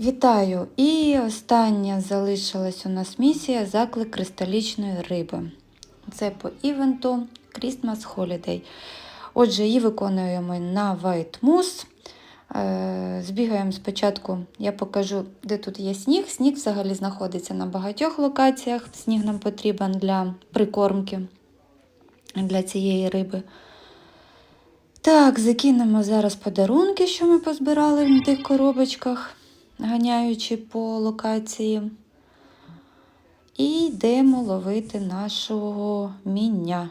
Вітаю! І остання залишилась у нас місія заклик кристалічної риби. Це по івенту Christmas Holiday. Отже, її виконуємо на White Moose. Е, Збігаємо спочатку, я покажу, де тут є сніг. Сніг взагалі знаходиться на багатьох локаціях. Сніг нам потрібен для прикормки для цієї риби. Так, закинемо зараз подарунки, що ми позбирали в тих коробочках, ганяючи по локації. І йдемо ловити нашого міння.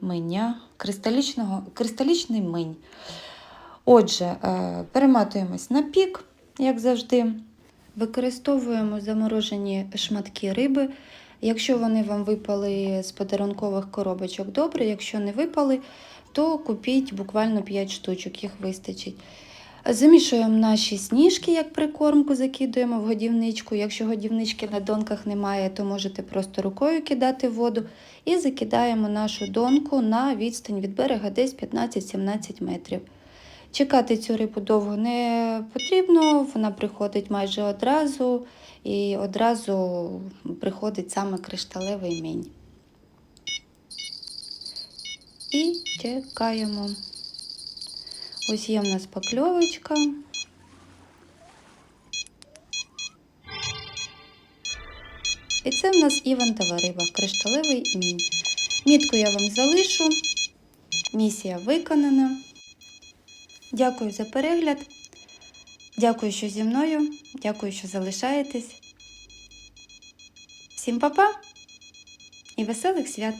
Миня, кристалічного, кристалічний минь. Отже, е, перематуємось на пік, як завжди. Використовуємо заморожені шматки риби. Якщо вони вам випали з подарункових коробочок, добре. Якщо не випали, то купіть буквально 5 штучок, їх вистачить. Замішуємо наші сніжки, як прикормку, закидуємо в годівничку. Якщо годівнички на донках немає, то можете просто рукою кидати воду. І закидаємо нашу донку на відстань від берега десь 15-17 метрів. Чекати цю рибу довго не потрібно, вона приходить майже одразу, і одразу приходить саме кришталевий мінь. І чекаємо. Ось є в нас покльовочка. І це в нас івантова риба, кришталевий мінь. Мітку я вам залишу. Місія виконана. Дякую за перегляд. Дякую, що зі мною. Дякую, що залишаєтесь. Всім па-па і веселих свят!